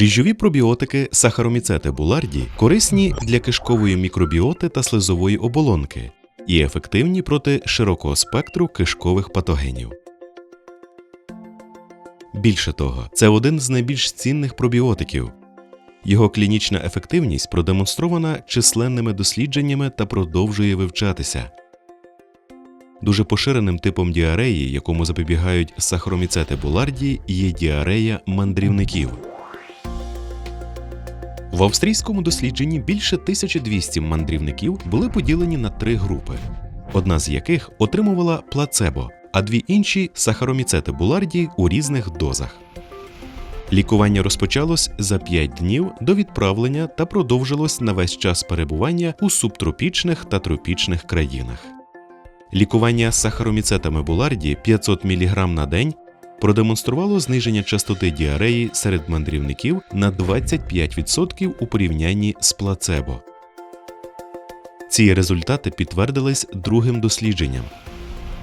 Дріжджові пробіотики сахароміцети буларді корисні для кишкової мікробіоти та слизової оболонки і ефективні проти широкого спектру кишкових патогенів. Більше того, це один з найбільш цінних пробіотиків. Його клінічна ефективність продемонстрована численними дослідженнями та продовжує вивчатися. Дуже поширеним типом діареї, якому запобігають сахароміцети буларді, є діарея мандрівників. В австрійському дослідженні більше 1200 мандрівників були поділені на три групи, одна з яких отримувала плацебо, а дві інші сахароміцети буларді у різних дозах. Лікування розпочалось за 5 днів до відправлення та продовжилось на весь час перебування у субтропічних та тропічних країнах. Лікування сахароміцетами буларді 500 мг на день продемонструвало зниження частоти діареї серед мандрівників на 25% у порівнянні з плацебо. Ці результати підтвердились другим дослідженням.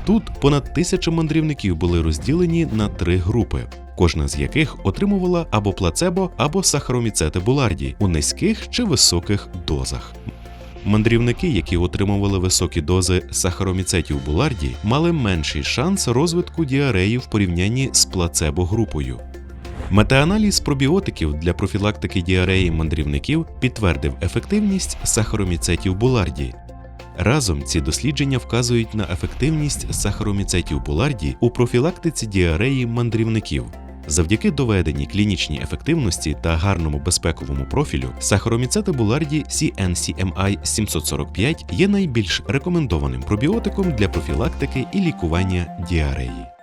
Тут понад тисяча мандрівників були розділені на три групи, кожна з яких отримувала або плацебо, або сахароміцети буларді у низьких чи високих дозах. Мандрівники, які отримували високі дози сахароміцетів буларді, мали менший шанс розвитку діареї в порівнянні з плацебо-групою. Метааналіз пробіотиків для профілактики діареї мандрівників підтвердив ефективність сахароміцетів буларді. Разом ці дослідження вказують на ефективність сахароміцетів буларді у профілактиці діареї мандрівників. Завдяки доведеній клінічній ефективності та гарному безпековому профілю, сахароміцети буларді CNCMI 745 є найбільш рекомендованим пробіотиком для профілактики і лікування діареї.